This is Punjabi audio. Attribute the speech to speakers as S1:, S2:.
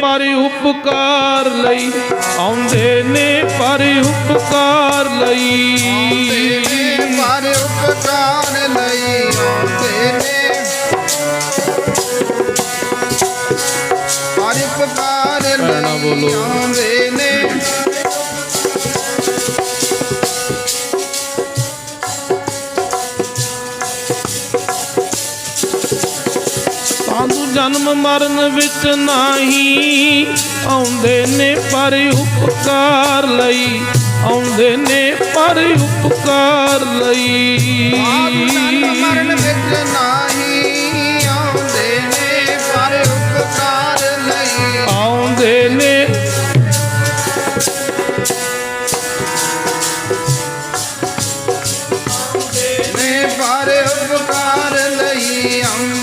S1: ਪਰ ਉਪਕਾਰ ਲਈ ਆਉਂਦੇ ਨੇ ਪਰ ਉਪਕਾਰ ਲਈ
S2: ਤੇਰੇ ਪਰ ਉਪਕਾਰ ਲਈ ਆਉਂਦੇ ਨੇ ਪਰ ਉਪਕਾਰ ਲਈ। ਆਉਂਦੇ
S1: ਸਾਧੂ ਜਨਮ ਮਰਨ ਵਿੱਚ ਨਹੀਂ। ਆਉਂਦੇ ਨੇ ਪਰ ਉਪਕਾਰ ਲਈ। ਆਉਂਦੇ ਨੇ ਪਰ ਉਪਕਾਰ ਲਈ।
S2: ਸਾਧੂ ਆਉਂਦੇ ਨੇ ਪਰ ਉਪਕਾਰ ਲਈ। ਆਉਂਦੇ ਨੇ ਪਰ ਉਪਕਾਰ ਲਈ। ਆਉਂਦੇ